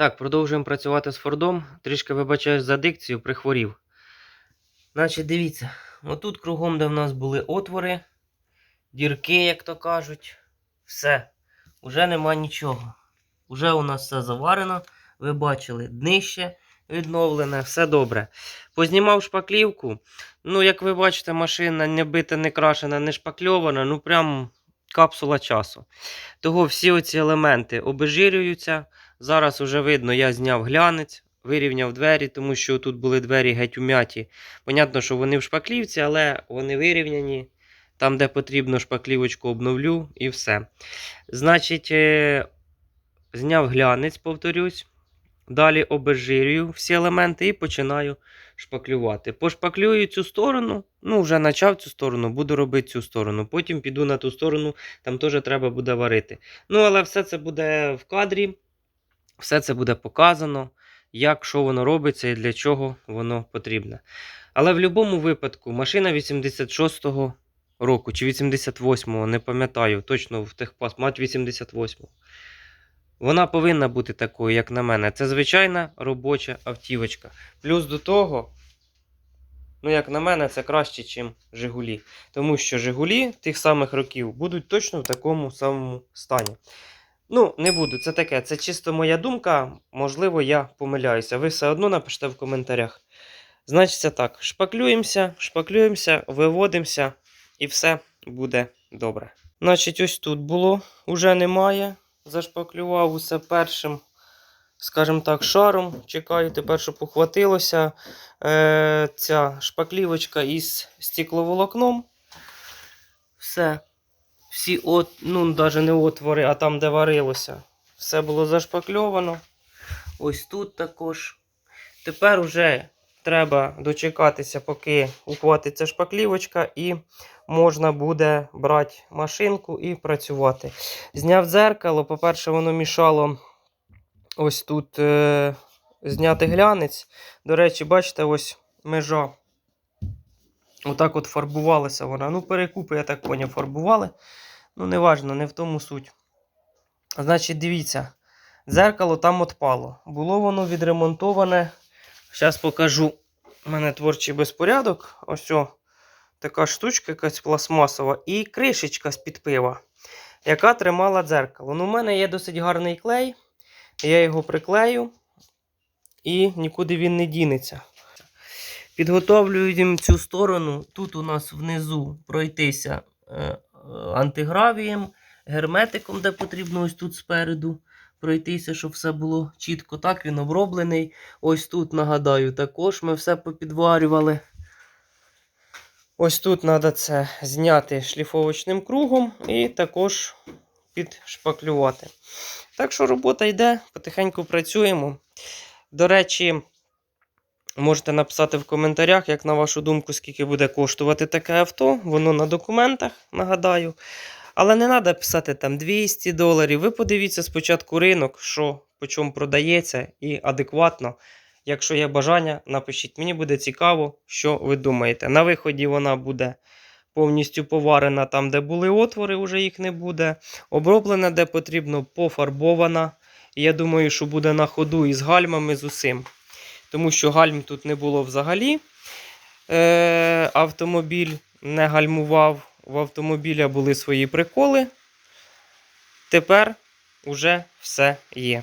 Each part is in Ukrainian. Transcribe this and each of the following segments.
Так, продовжуємо працювати з Фордом. Трішки вибачаюсь за дикцію, прихворів. Значить, дивіться, отут кругом, де в нас були отвори, дірки, як то кажуть, все. Уже нема нічого. Уже у нас все заварено. Ви бачили, днище відновлене, все добре. Познімав шпаклівку. Ну, як ви бачите, машина не бита, не крашена, не шпакльована, ну прям капсула часу. Того всі оці елементи обезжирюються. Зараз уже видно, я зняв глянець, вирівняв двері, тому що тут були двері геть ум'яті. Понятно, що вони в шпаклівці, але вони вирівняні. Там, де потрібно, шпаклівочку обновлю і все. Значить, е, зняв глянець, повторюсь. Далі обезжирюю всі елементи і починаю шпаклювати. Пошпаклюю цю сторону, ну, вже почав цю сторону, буду робити цю сторону. Потім піду на ту сторону, там теж треба буде варити. Ну, але все це буде в кадрі, все це буде показано, як що воно робиться і для чого воно потрібне. Але в будь-якому випадку машина 86-го року чи 88-го, не пам'ятаю, точно в техпас, мать 88-го. Вона повинна бути такою, як на мене. Це звичайна робоча автівочка. Плюс до того, ну, як на мене, це краще, ніж Жигулі. Тому що Жигулі тих самих років будуть точно в такому самому стані. Ну, не буду, це таке, це чисто моя думка. Можливо, я помиляюся. Ви все одно напишіть в коментарях. Значиться так, шпаклюємося, шпаклюємося, виводимося, і все буде добре. Значить, ось тут було, уже немає. Зашпаклював усе першим, скажімо так, шаром. Чекаю тепер, щоб ухватилося е, ця шпаклівочка із стекловолокном. Все. Всі от, ну, навіть не отвори, а там, де варилося. Все було зашпакльовано. Ось тут також. Тепер вже треба дочекатися, поки ухватиться шпаклівочка, і можна буде брати машинку і працювати. Зняв дзеркало. По-перше, воно мішало ось тут е, зняти глянець. До речі, бачите, ось межа. Отак от фарбувалася вона. Ну, перекупи, я так поняв, фарбували. Ну, неважно, не в тому суть. Значить, дивіться, дзеркало там отпало. Було воно відремонтоване. Зараз покажу. У мене творчий безпорядок. Ось о, така штучка, якась пластмасова, і кришечка з-під пива, яка тримала дзеркало. Ну, у мене є досить гарний клей. Я його приклею, і нікуди він не дінеться. Підготовлюємо цю сторону. Тут у нас внизу пройтися е, антигравієм, герметиком, де потрібно, ось тут спереду пройтися, щоб все було чітко. Так він оброблений. Ось тут, нагадаю, також ми все попідварювали. Ось тут треба це зняти шліфовочним кругом і також підшпаклювати. Так що робота йде, потихеньку працюємо. До речі, можете написати в коментарях, як на вашу думку, скільки буде коштувати таке авто. Воно на документах, нагадаю. Але не треба писати там 200 доларів. Ви подивіться спочатку ринок, що по чому продається, і адекватно. Якщо є бажання, напишіть. Мені буде цікаво, що ви думаєте. На виході вона буде повністю поварена там, де були отвори, вже їх не буде. Оброблена, де потрібно, пофарбована. Я думаю, що буде на ходу із гальмами з усім. Тому що гальм тут не було взагалі. Е, Автомобіль не гальмував. В автомобіля були свої приколи. Тепер уже все є.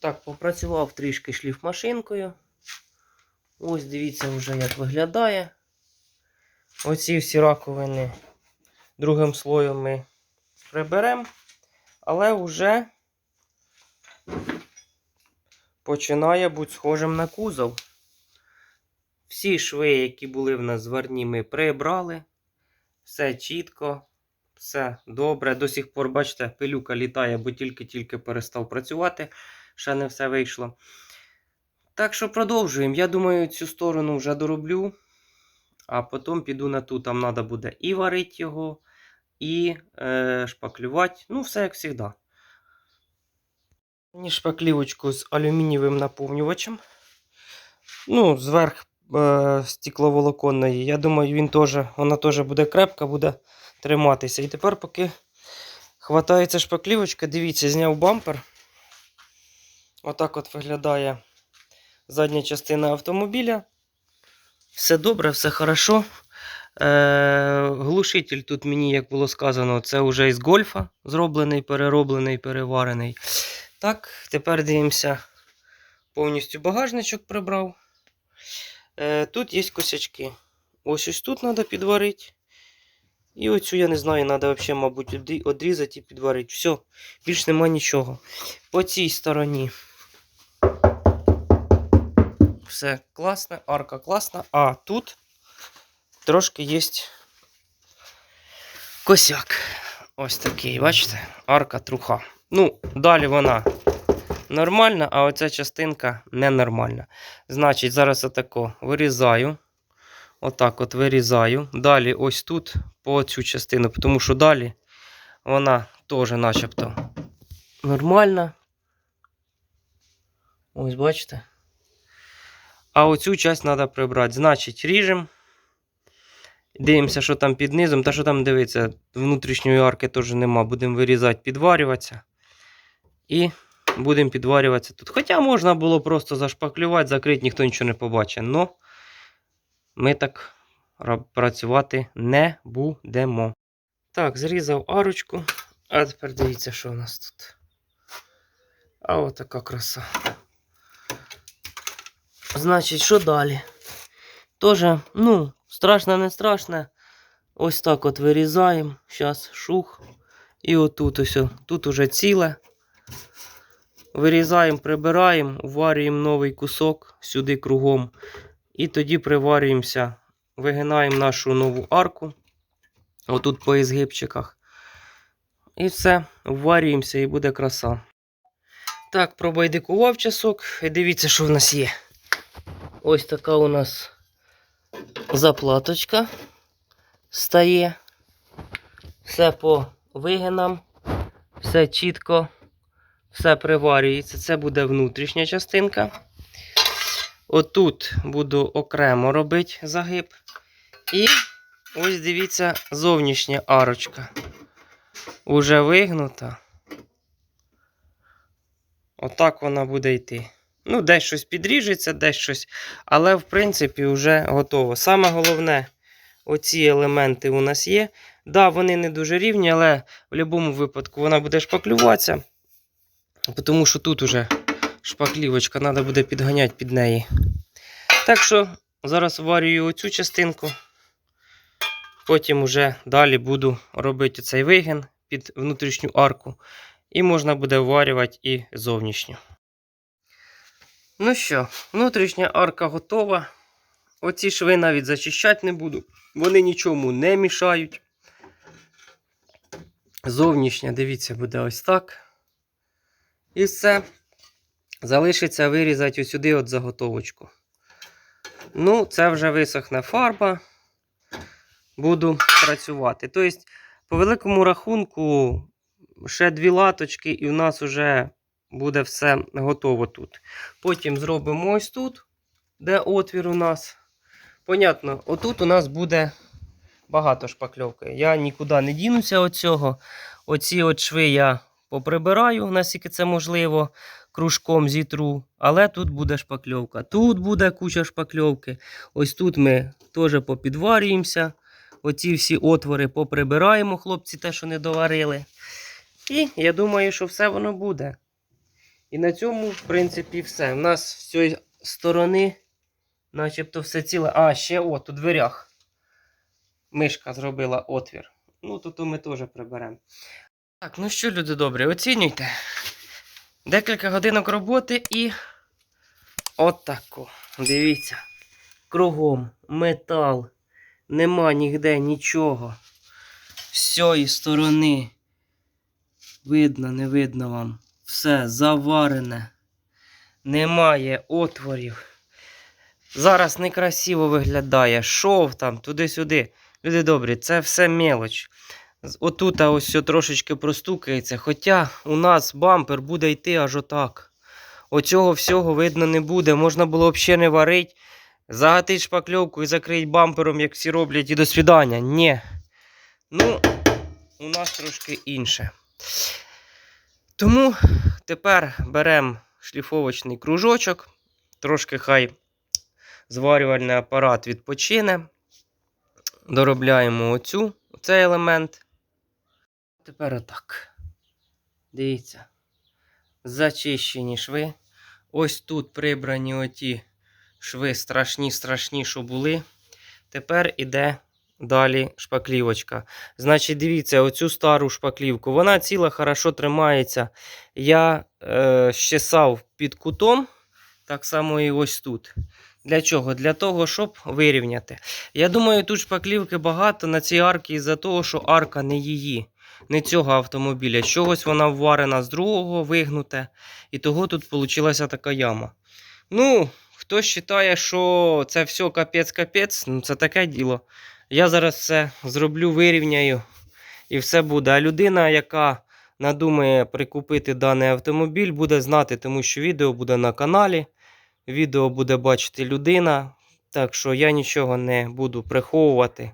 Так, попрацював трішки шліфмашинкою. Ось дивіться вже як виглядає. Оці всі раковини другим слоєм ми приберемо, але вже починає бути схожим на кузов. Всі шви, які були в нас зварні, ми прибрали. Все чітко, все добре. До сих пор, бачите, пилюка літає, бо тільки-тільки перестав працювати. Ще не все вийшло. Так що продовжуємо. Я думаю, цю сторону вже дороблю. А потім піду на ту, там треба буде і варити його, і е, шпаклювати. Ну, все як завжди. Мені шпаклівочку з алюмінієвим наповнювачем. Ну, зверх е, стекловолоконної. Я думаю, він теж, вона теж буде крепка, буде триматися. І тепер, поки хватається шпаклівочка, дивіться, зняв бампер. Отак от виглядає задня частина автомобіля. Все добре, все хорошо. Е, глушитель тут мені, як було сказано, це вже із гольфа зроблений, перероблений, переварений. Так, тепер дивимося. Повністю багажничок прибрав. Е, тут є косячки. Ось ось тут треба підварити. І оцю, я не знаю, треба взагалі, мабуть, одрі- одрізати і підварити. Все, більш нема нічого. По цій стороні. Все класно, арка класна. А тут трошки є косяк. Ось такий, бачите? Арка труха. Ну, далі вона нормальна, а оця частинка ненормальна. Значить, зараз отако вирізаю. Отак от вирізаю. Далі ось тут по цю частину, тому що далі вона теж начебто нормальна. Ось бачите. А оцю часть треба прибрати. Значить, ріжемо. Дивимося, що там під низом. Та що там дивиться, внутрішньої арки теж нема. Будемо вирізати, підварюватися. І будемо підварюватися тут. Хоча можна було просто зашпаклювати, закрити, ніхто нічого не побачить. Но ми так працювати не будемо. Так, зрізав арочку. А тепер дивіться, що у нас тут. А така краса. Значить, що далі? Тоже, ну, страшно, не страшно. Ось так от вирізаємо. Зараз шух. І отут ось. Тут уже ціле. Вирізаємо, прибираємо, уварюємо новий кусок сюди кругом. І тоді приварюємося. Вигинаємо нашу нову арку. Отут по ізгибчиках. І все, вварюємося і буде краса. Так, пробайдикував часок. І дивіться, що в нас є. Ось така у нас заплаточка стає. Все по вигинам, все чітко, все приварюється. Це буде внутрішня частинка. Отут буду окремо робити загиб. І ось дивіться, зовнішня арочка. Уже вигнута. Отак вона буде йти. Ну, десь щось підріжеться, десь щось. Але, в принципі, вже готово. Саме головне, оці елементи у нас є. Да, вони не дуже рівні, але в будь-якому випадку вона буде шпаклюватися. Тому що тут уже шпаклівочка, треба буде підганяти під неї. Так що зараз варюю оцю частинку. Потім уже далі буду робити цей вигін під внутрішню арку. І можна буде варювати і зовнішню. Ну що, внутрішня арка готова. Оці шви навіть зачищати не буду. Вони нічому не мішають. Зовнішня, дивіться, буде ось так. І все. Залишиться вирізати ось сюди от заготовочку. Ну, це вже висохне фарба. Буду працювати. Тобто, по великому рахунку, ще дві латочки, і в нас вже буде все готово тут. Потім зробимо ось тут, де отвір у нас. Понятно, отут у нас буде багато шпакльовки. Я нікуди не дінуся від цього. Оці от шви я поприбираю, наскільки це можливо, кружком зітру. Але тут буде шпакльовка. Тут буде куча шпакльовки. Ось тут ми теж попідварюємося. Оці всі отвори поприбираємо, хлопці, те, що не доварили. І я думаю, що все воно буде. І на цьому, в принципі, все. У нас з цієї сторони, начебто, все ціле. А, ще от, у дверях. Мишка зробила отвір. Ну, то, то ми теж приберемо. Так, ну що, люди добрі, оцінюйте. Декілька годинок роботи і. Отако. Дивіться. Кругом метал. Нема нігде нічого. З цієї сторони. Видно, не видно вам. Все заварене. Немає отворів. Зараз некрасиво виглядає. Шов там, туди-сюди. Люди добрі, це все мелоч. Отут ось трошечки простукається. Хоча у нас бампер буде йти аж отак. Оцього всього видно не буде. Можна було взагалі не варити, загатити шпакльовку і закрити бампером, як всі роблять, і до свідання. Ні. Ну, у нас трошки інше. Тому тепер беремо шліфовочний кружочок, трошки хай зварювальний апарат відпочине. Доробляємо оцю, цей елемент. Тепер отак. Дивіться. Зачищені шви. Ось тут прибрані оті шви страшні, страшні, що були. Тепер іде далі шпаклівочка. Значить, дивіться, оцю стару шпаклівку. Вона ціла, хорошо тримається. Я е, щесав під кутом, так само і ось тут. Для чого? Для того, щоб вирівняти. Я думаю, тут шпаклівки багато на цій арці із-за того, що арка не її, не цього автомобіля. Чогось вона вварена з другого, вигнуте. І того тут вийшла така яма. Ну, хто вважає, що це все капець-капець, ну це таке діло. Я зараз все зроблю, вирівняю і все буде. А людина, яка надумає прикупити даний автомобіль, буде знати, тому що відео буде на каналі. Відео буде бачити людина. Так що я нічого не буду приховувати.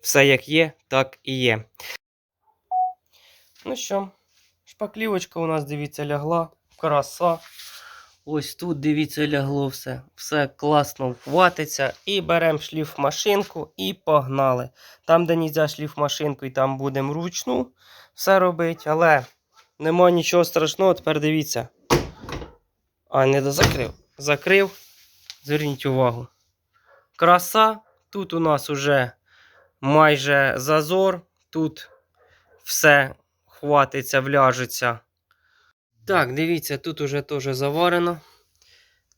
Все як є, так і є. Ну що, шпаклівочка у нас, дивіться, лягла. Краса. Ось тут, дивіться, лягло все. Все класно вхватиться. І беремо шліфмашинку і погнали. Там, де нельзя шліфмашинку, і там будемо вручну все робити. Але нема нічого страшного. Тепер дивіться. А, не дозакрив. Закрив. Зверніть увагу. Краса. Тут у нас уже майже зазор. Тут все хватиться, вляжеться. Так, дивіться, тут уже теж заварено.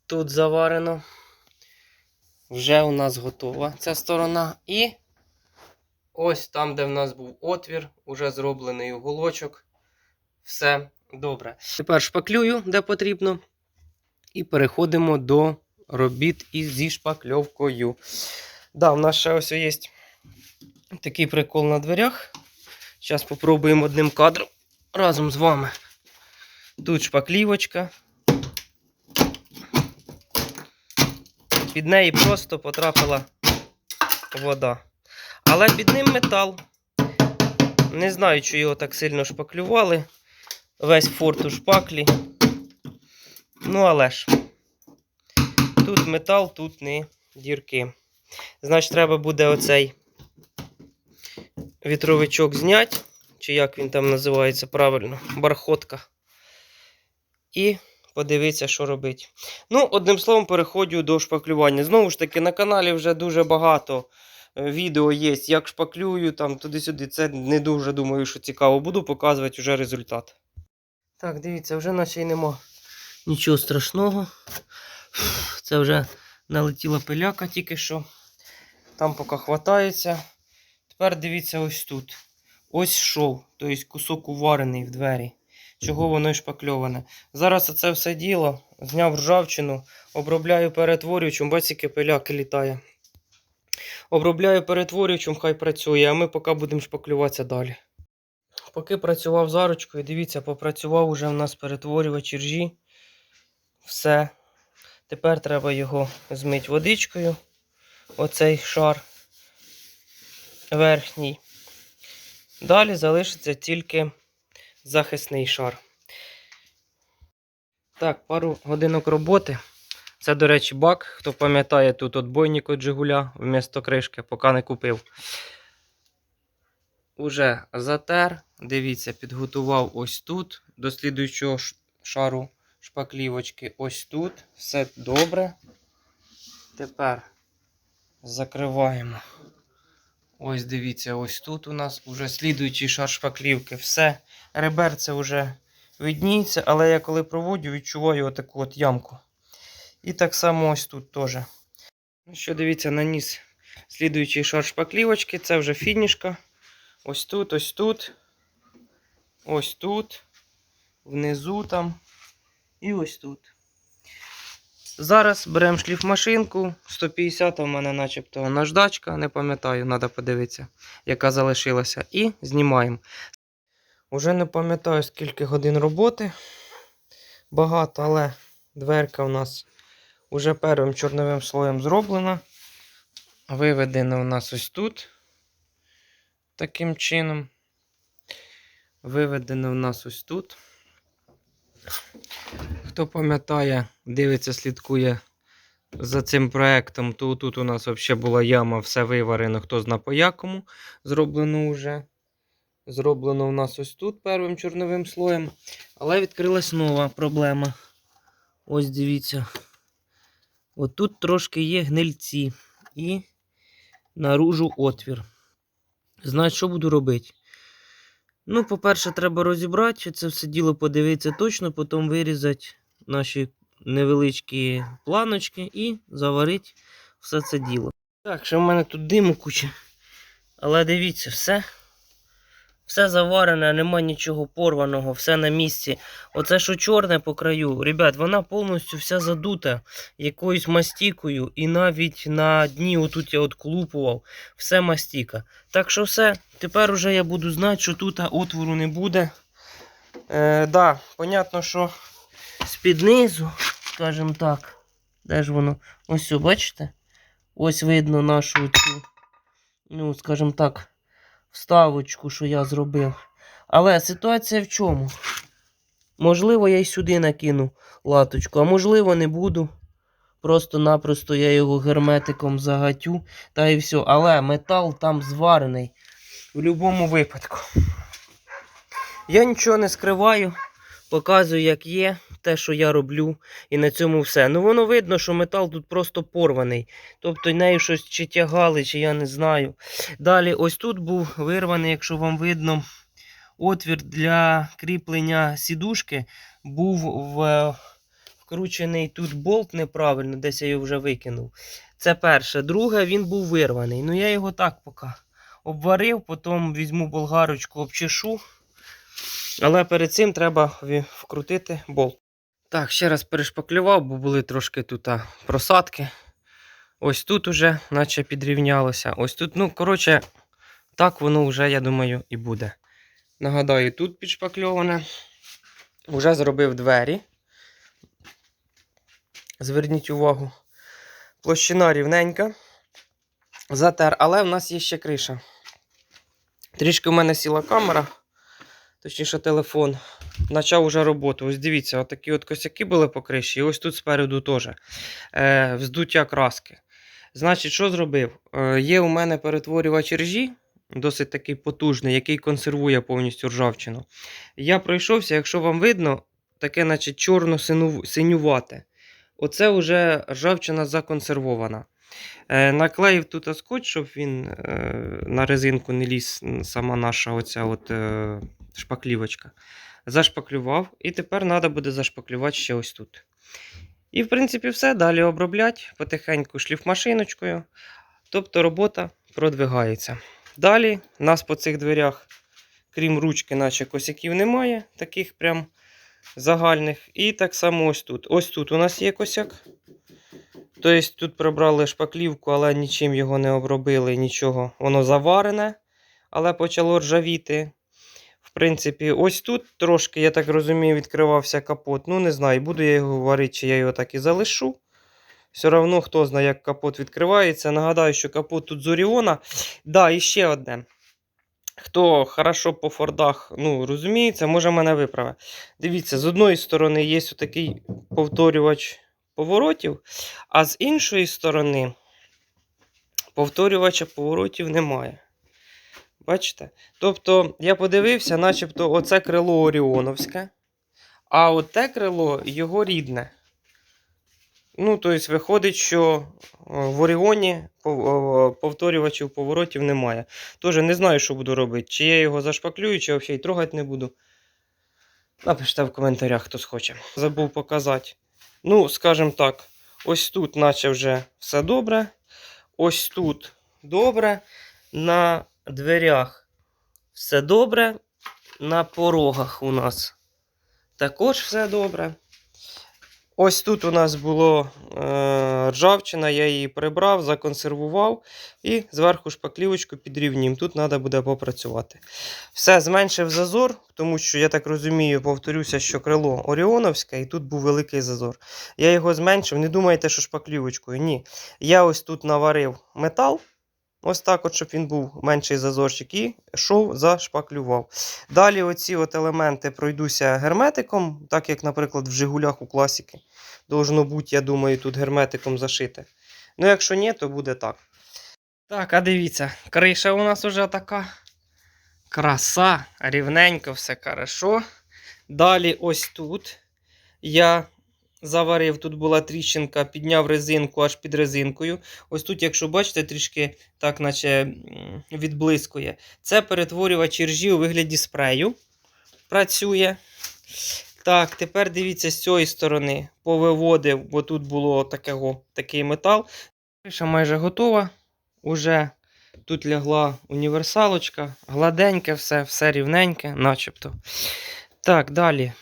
Тут заварено. Вже у нас готова ця сторона. І ось там, де в нас був отвір, уже зроблений уголочок. Все добре. Тепер шпаклюю, де потрібно. І переходимо до робіт із зі шпакльовкою. Да, у нас ще ось є такий прикол на дверях. Зараз спробуємо одним кадром разом з вами. Тут шпаклівочка. Під неї просто потрапила вода. Але під ним метал. Не знаю, чи його так сильно шпаклювали. Весь форт у шпаклі. Ну, але ж. Тут метал, тут не дірки. Значить, треба буде оцей вітровичок зняти. Чи як він там називається правильно, бархотка. І подивитися, що робить. Ну, одним словом, переходжу до шпаклювання. Знову ж таки, на каналі вже дуже багато е, відео є, як шпаклюю, там туди-сюди. Це не дуже думаю, що цікаво. Буду показувати вже результат. Так, дивіться, вже наче й нема нічого страшного. Це вже налетіла пиляка тільки що. Там поки хватається. Тепер дивіться ось тут. Ось шов, тобто кусок уварений в двері. Чого воно шпакльоване. Зараз це все діло, зняв ржавчину, обробляю перетворюючим, бачите, пиляки літає. Обробляю перетворюючим, хай працює, а ми поки будемо шпаклюватися далі. Поки працював заручкою, дивіться, попрацював уже в нас перетворювач ржі. Все. Тепер треба його змити водичкою. Оцей шар верхній. Далі залишиться тільки захисний шар. Так, пару годинок роботи. Це, до речі, бак. Хто пам'ятає, тут отбойник від Жигуля вмісто кришки, поки не купив. Уже затер. Дивіться, підготував ось тут. До слідуючого шару шпаклівочки. Ось тут. Все добре. Тепер закриваємо. Ось дивіться, ось тут у нас уже слідуючий шар шпаклівки. Все. Реберце вже видніється, але я коли проводю, відчуваю отаку от ямку. І так само ось тут теж. Ну що, дивіться, наніс слідуючий шар шпаклівочки. Це вже фінішка. Ось тут, ось тут. Ось тут. Внизу там. І ось тут. Зараз беремо шліфмашинку. 150 у мене начебто наждачка, не пам'ятаю, треба подивитися, яка залишилася. І знімаємо. Уже не пам'ятаю, скільки годин роботи. Багато, але дверка у нас уже первим чорновим слоєм зроблена. Виведена у нас ось тут. Таким чином. Виведена у нас ось тут. Хто пам'ятає, дивиться, слідкує за цим проектом, то тут у нас взагалі була яма, все виварено, хто зна по якому. Зроблено вже. Зроблено у нас ось тут первим чорновим слоєм. Але відкрилась нова проблема. Ось дивіться. От тут трошки є гнильці і наружу отвір. Значить, що буду робити? Ну, по-перше, треба розібрати це все діло, подивитися точно, потім вирізати наші невеличкі планочки і заварити все це діло. Так, ще в мене тут диму куча. Але дивіться, все. Все заварене, нема нічого порваного, все на місці. Оце що чорне по краю, ребят, вона повністю вся задута якоюсь мастікою, і навіть на дні отут я отколупував, все мастіка. Так що все, тепер уже я буду знати, що тут отвору не буде. Е, да, понятно, що з-під низу, скажімо так, де ж воно? Ось, бачите? Ось видно нашу цю, ну, скажімо так, вставочку, що я зробив. Але ситуація в чому? Можливо, я й сюди накину латочку, а можливо, не буду. Просто-напросто я його герметиком загатю та і все. Але метал там зварений в будь-якому випадку. Я нічого не скриваю, показую, як є, те, що я роблю, і на цьому все. Ну воно видно, що метал тут просто порваний. Тобто нею щось чи тягали, чи я не знаю. Далі, ось тут був вирваний, якщо вам видно, отвір для кріплення сідушки був в, вкручений тут болт неправильно, десь я його вже викинув. Це перше. Друге, він був вирваний. Ну я його так поки обварив, потім візьму болгарочку, обчешу. Але перед цим треба вкрутити болт. Так, ще раз перешпаклював, бо були трошки тут просадки. Ось тут уже, наче підрівнялося. Ось тут, ну, коротше, так воно вже, я думаю, і буде. Нагадаю, тут підшпакльоване. Вже зробив двері. Зверніть увагу. Площина рівненька. Затер, але в нас є ще криша. Трішки в мене сіла камера, точніше телефон. Почав уже роботу. Ось дивіться, отакі от косяки були по криші, і ось тут спереду теж. Е, вздуття краски. Значить, що зробив? Е, є у мене перетворювач ржі, досить такий потужний, який консервує повністю ржавчину. Я пройшовся, якщо вам видно, таке, наче чорно-синювате. Оце вже ржавчина законсервована. Е, наклеїв тут скотч, щоб він е, на резинку не ліз сама наша оця от, е, шпаклівочка. Зашпаклював, і тепер треба буде зашпаклювати ще ось тут. І, в принципі, все. Далі оброблять потихеньку шліфмашиночкою. Тобто робота продвигається. Далі нас по цих дверях, крім ручки, наче косяків немає, таких прям загальних. І так само ось тут. Ось тут у нас є косяк. Тобто тут прибрали шпаклівку, але нічим його не обробили, нічого. Воно заварене, але почало ржавіти. В принципі, ось тут трошки, я так розумію, відкривався капот. Ну, не знаю, буду я його варити, чи я його так і залишу. Все одно, хто знає, як капот відкривається. Нагадаю, що капот тут з Оріона. Да, і ще одне. Хто хорошо по фордах ну, розуміється, може мене виправити. Дивіться, з одної сторони є такий повторювач поворотів, а з іншої сторони повторювача поворотів немає. Бачите? Тобто, я подивився, начебто, оце крило Оріоновське, А от те крило його рідне. Ну, тобто, виходить, що е, в Оріоні е, повторювачів поворотів немає. Тоже не знаю, що буду робити. Чи я його зашпаклюю, чи взагалі трогати не буду. Напишіть в коментарях, хто схоче. Забув показати. Ну, скажімо так, ось тут, наче вже все добре. Ось тут добре. На дверях все добре. На порогах у нас також все добре. Ось тут у нас було е, ржавчина, я її прибрав, законсервував і зверху шпаклівочку підрівнім. Тут треба буде попрацювати. Все, зменшив зазор, тому що, я так розумію, повторюся, що крило Оріоновське, і тут був великий зазор. Я його зменшив. Не думайте, що шпаклівочкою. Ні. Я ось тут наварив метал. Ось так, от, щоб він був менший зазорчик, і йшов, зашпаклював. Далі оці от елементи пройдуся герметиком, так як, наприклад, в Жигулях у класіки. Должно бути, я думаю, тут герметиком зашите. Ну, якщо ні, то буде так. Так, а дивіться, криша у нас уже така. Краса, рівненько, все хорошо. Далі ось тут я заварив, тут була тріщинка, підняв резинку аж під резинкою. Ось тут, якщо бачите, трішки так, наче відблискує. Це перетворювач іржі у вигляді спрею. Працює. Так, тепер дивіться з цієї сторони. Повиводив, бо тут було такого, такий метал. Криша майже готова. Уже тут лягла універсалочка, гладеньке все, все рівненьке, начебто. Так, далі.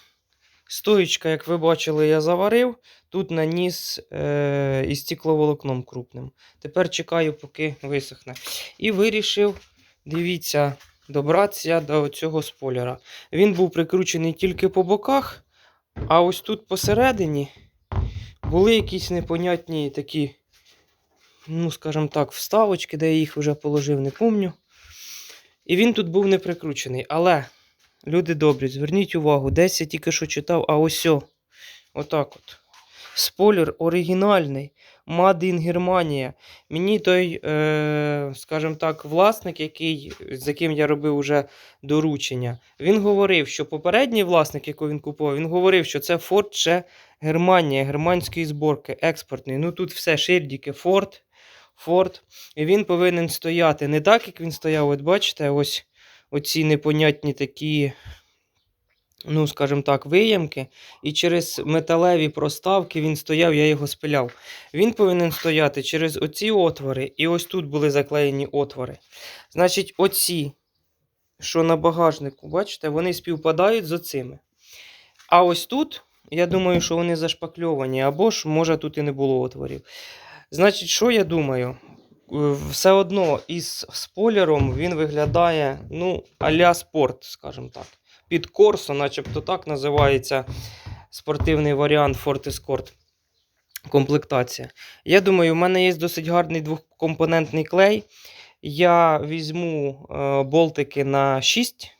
Стоїчка, як ви бачили, я заварив. Тут наніс е- із стекловолокном крупним. Тепер чекаю, поки висохне. І вирішив, дивіться, добратися до цього спойлера. Він був прикручений тільки по боках, а ось тут посередині були якісь непонятні такі, ну, скажімо так, вставочки, де я їх вже положив, не помню. І він тут був не прикручений. Але, люди добрі, зверніть увагу, десь я тільки що читав, а ось о, отак от. Спойлер оригінальний. Made in Германія. Мені той, е, скажімо так, власник, який, з яким я робив уже доручення, він говорив, що попередній власник, якого він купував, він говорив, що це Ford ще Германія, германської зборки, експортний. Ну тут все шильдики Ford, Ford. І він повинен стояти не так, як він стояв. От бачите, ось оці непонятні такі, ну, скажімо так, виямки. І через металеві проставки він стояв, я його спиляв. Він повинен стояти через оці отвори, і ось тут були заклеєні отвори. Значить, оці, що на багажнику, бачите, вони співпадають з оцими. А ось тут, я думаю, що вони зашпакльовані, або ж, може, тут і не було отворів. Значить, що я думаю? Е, Все одно із спойлером він виглядає, ну, а-ля спорт, скажімо так. Під Корсо, начебто так називається спортивний варіант Ford Escort комплектація. Я думаю, в мене є досить гарний двокомпонентний клей. Я візьму е, болтики на 6,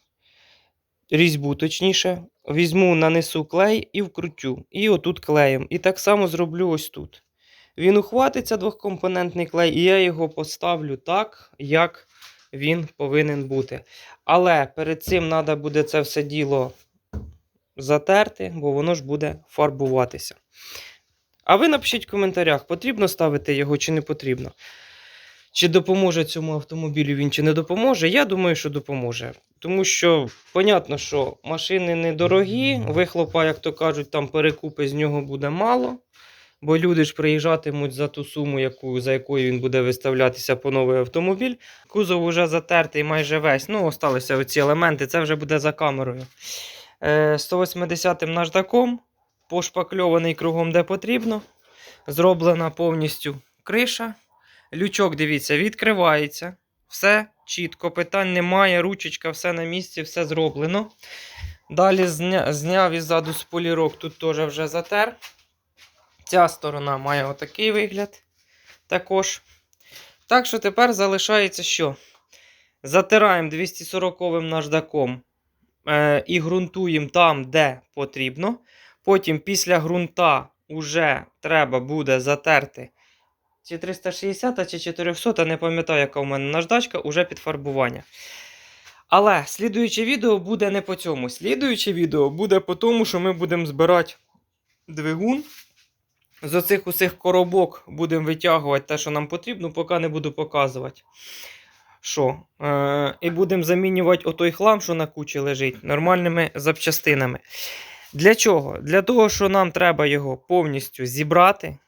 різьбу точніше. Візьму, нанесу клей і вкрутю. І отут клеєм. І так само зроблю ось тут. Він ухватиться двохкомпонентний клей, і я його поставлю так, як він повинен бути. Але перед цим треба буде це все діло затерти, бо воно ж буде фарбуватися. А ви напишіть в коментарях, потрібно ставити його чи не потрібно. Чи допоможе цьому автомобілю він, чи не допоможе. Я думаю, що допоможе. Тому що, понятно, що машини недорогі, вихлопа, як то кажуть, там перекупи з нього буде мало. Бо люди ж приїжджатимуть за ту суму, яку, за якою він буде виставлятися по новий автомобіль. Кузов уже затертий майже весь. Ну, осталися оці елементи, це вже буде за камерою. Е, 180-м наждаком, пошпакльований кругом де потрібно. Зроблена повністю криша. Лючок, дивіться, відкривається. Все чітко, питань немає, ручечка, все на місці, все зроблено. Далі зня... зняв іззаду сполірок, тут теж вже затер. Ця сторона має отакий вигляд також. Так що тепер залишається що? Затираємо 240 наждаком е, і ґрунтуємо там, де потрібно. Потім після ґрунта вже треба буде затерти чи 360, чи 400, не пам'ятаю, яка у мене наждачка, уже під фарбування. Але слідуюче відео буде не по цьому. Слідуюче відео буде по тому, що ми будемо збирати двигун. З оцих усіх коробок будемо витягувати те, що нам потрібно, поки не буду показувати. Що? Е, і будемо замінювати отой хлам, що на кучі лежить, нормальними запчастинами. Для чого? Для того, що нам треба його повністю зібрати,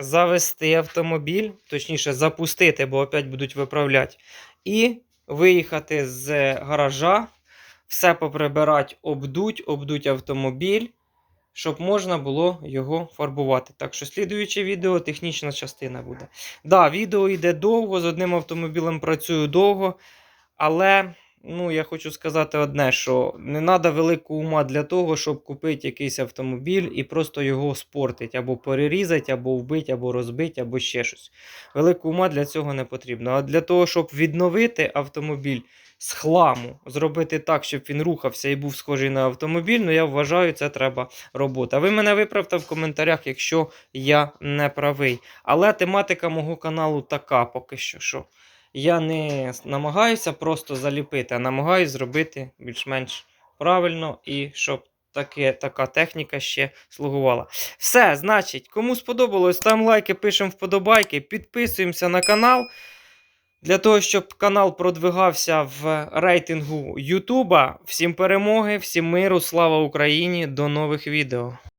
завести автомобіль, точніше запустити, бо опять будуть виправляти, і виїхати з гаража, все поприбирати, обдуть, обдуть автомобіль, щоб можна було його фарбувати. Так що слідуюче відео технічна частина буде. Да, відео йде довго, з одним автомобілем працюю довго, але ну, я хочу сказати одне, що не треба великого ума для того, щоб купити якийсь автомобіль і просто його спортити, або перерізати, або вбити, або розбити, або ще щось. Великого ума для цього не потрібно. А для того, щоб відновити автомобіль з хламу, зробити так, щоб він рухався і був схожий на автомобіль, ну я вважаю, це треба робота. Ви мене виправте в коментарях, якщо я не правий. Але тематика мого каналу така поки що. що я не намагаюся просто заліпити, а намагаюся зробити більш-менш правильно і щоб таке, така техніка ще слугувала. Все, значить, кому сподобалось, ставимо лайки, пишемо вподобайки, підписуємося на канал. Для того, щоб канал продвигався в рейтингу Ютуба. Всім перемоги, всім миру, слава Україні! До нових відео!